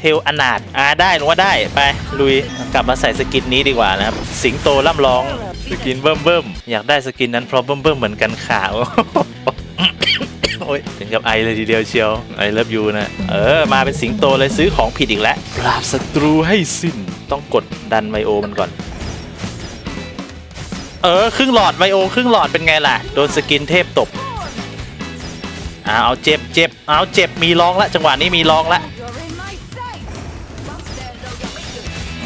เทลอนาถอ่าได้หนูว่าได้ไปลุยกลับมาใส่สกินนี้ดีกว่านะครับ สิงโตล่ำร้องสกินเบิ่มเบิ่มอยากได้สกินนั้นเพราะเบิ่มเบิ่มเหมือนกันขาวโอ้ยถึงกับไอเลยทีเดียวเชียวไอเลิฟยูนะ เออ มาเป็นสิงโตเลยซื้อของผิดอีกแล้วปราบศัตรูให้สิ้นต้องกดดันไมโอมันก่อน เออ ครึ่งหลอดไมโอ ครึ่งหลอดเป็นไงล่ะ โดนสกินเทพตบอ่าเอาเจ็บเจ็บเอาเจ็บมีร้องละจังหวะนี้มีร้องละ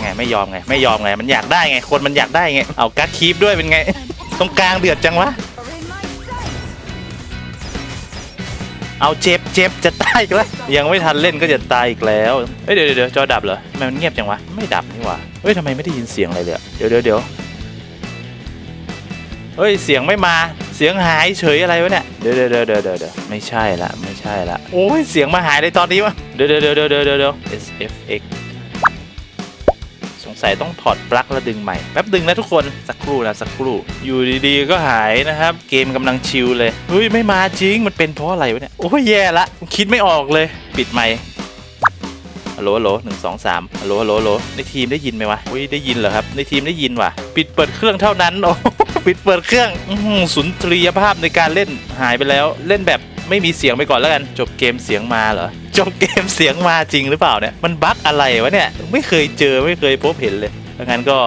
ไงไม่ยอมไงไม่ยอมไงมันอยากได้ไงคนมันอยากได้ไงเอากั๊กคีปด้วยเป็นไง ตรงกลางเดือดจังวะเอาเจ็บเจ็บจะตายอีกแล้วยังไม่ทันเล่นก็จะตายอีกแล้วเอ้ยเดี๋ยวเดี๋ยวเดี๋ยวจอดับเหรอทำไมมันเงียบจังวะไม่ดับนี่หว่าเฮ้ยทำไมไม่ได้ยินเสียงอะไรเลยอะเดี๋ยวเดี๋ยวเดี๋ยวเฮ้ยเสียงไม่มาเสียงหายเฉยอะไรวะเนี่ยเดี๋ยวเดี๋ยวเดี๋ยวเดี๋ยวเดี๋ยวเดี๋ยวไม่ใช่ละไม่ใช่ละโอ้ยเสียงมาหายในตอนนี้วะเดี๋ยวเดี๋ยวเดี๋ยวเดี๋ยวเดี๋ยวเดี๋ยว SFX ส งสัยต้องถอดปลั๊กแล้วดึงใหม่แป๊บดึงนะทุกคนสักครู่นะสักครู่ อยู่ดีๆก็หายนะครับ เกมกำลังชิลเลยเฮ้ยไม่มาจริงมันเป็นเพราะอะไรวะเนี่ยโอ้ยแย่ละคิดไม่ออกเลย ปิดไมค์ฮัลโหลฮัลโหลหนึ่งสองสามฮัลโหลฮัลโหลฮัลโหลในทีมได้ยินไหมวะอุ้ยได้ยินเหรอครับในทีมได้ยินว่ะปิดเปิดเครื่องเท่านั้นโอ้ปิดเปิดเครื่องอสุนทรียภาพในการเล่นหายไปแล้ว เล่นแบบไม่มีเสียงไปก่อนแล้วกัน จบเกมเสียงมาเหรอ จบเกมเสียงมาจริงหรือเปล่าเนี่ย มันบั๊กอะไรวะเนี่ย ไม่เคยเจอไม่เคยพบเห็นเลยดังนั้นก็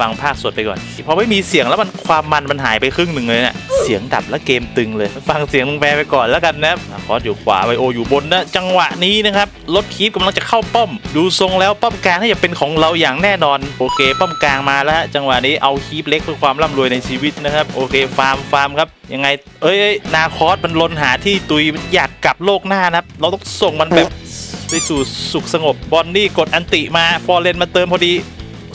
ฟังภาคสดไปก่อนพอไม่มีเสียงแล้วมันความมันมันหายไปครึ่งหนึ่งเลยเนี่ยเสียงดับแล้วเกมตึงเลย ฟังเสียงลงแปรไปก่อนแล้วกันนะคอสอยู่ขวาไวโออยู่บนนะจังหวะนี้นะครับรถคีบกำลังจะเข้าป้อม ดูทรงแล้วป้อมกลางน่าจะเป็นของเราอย่างแน่นอน โอเค ป้อมกลางมาแล้วฮะจังหวะนี้เอาคีบเล็กเพื่อความร่ำรวยในชีวิตนะครับโอเคฟาร์มฟาร์มครับยังไงเอ้ยเอ้ยนาคอสมันลนหาที่ตุยมันอยากกลับโลกหน้านะครับเราต้องส่งมันแบบไปสู่สุขสงบบอนนี่กดอันติมาฟอร์เรนมาเติมพอดี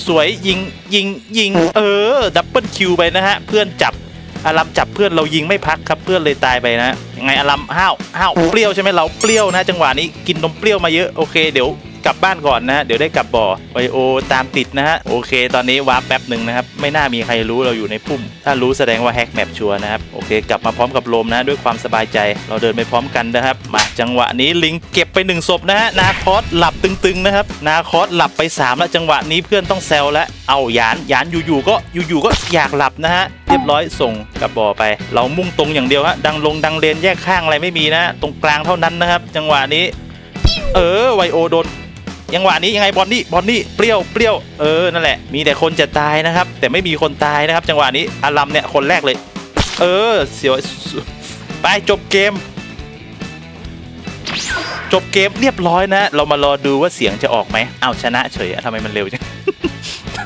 สวยยิงยิงยิงเออดับเบิลคิวไปนะฮะเพื่อนจับอารัมจับเพื่อนเรายิงไม่พักครับเพื่อนเลยตายไปนะยังไงอารัมห้าวห้าวเปรี้ยวใช่ไหมเราเปรี้ยวนะจังหวะนี้กินนมเปรี้ยวมาเยอะโอเคเดี๋ยว กลับบ้านก่อนนะฮะเดี๋ยวได้กลับบ่อไวโอตามติดนะฮะโอเค ตอนนี้วาร์ปแป๊บหนึ่งนะครับไม่น่ามีใครรู้เราอยู่ในพุ่ม ถ้ารู้แสดงว่าแฮกแมปชัวร์นะครับโอเค กลับมาพร้อมกับลมนะด้วยความสบายใจเราเดินไปพร้อมกันนะครับมาจังหวะนี้ลิงเก็บไปหนึ่งศพนะฮะนาคอสหลับตึงๆนะครับนาคอสหลับไปสามแล้วจังหวะนี้เพื่อนต้องแซวแล้วเอาหยานหยานอยู่ๆก็อยู่ๆก็อยากหลับนะฮะเรียบร้อยส่งกลับบ่อไป เรามุ่งตรงอย่างเดียวฮะดังลงดังเลนแยกข้างอะไรไม่มีนะ ตรงกลางเท่านั้นนะครับ จังหวะนี้ เออไวโอโดน ยังหวะนี้ยังไงบอลนี่บอลนี่เปรี้ยวเปรี้ยวเออนั่นแหละมีแต่คนจะตายนะครับ แต่ไม่มีคนตายนะครับ จังหวะนี้อารัมเนี่ยคนแรกเลย เออเสียวไปจบเกม จบเกมเรียบร้อยนะ เรามารอดูว่าเสียงจะออกไหมเอาชนะเฉยทำไมมันเร็วจัง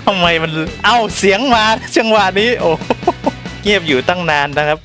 ทำไมมันเอ้าเสียงมาจังหวะนี้โอ้เงียบอยู่ตั้งนานนะครับ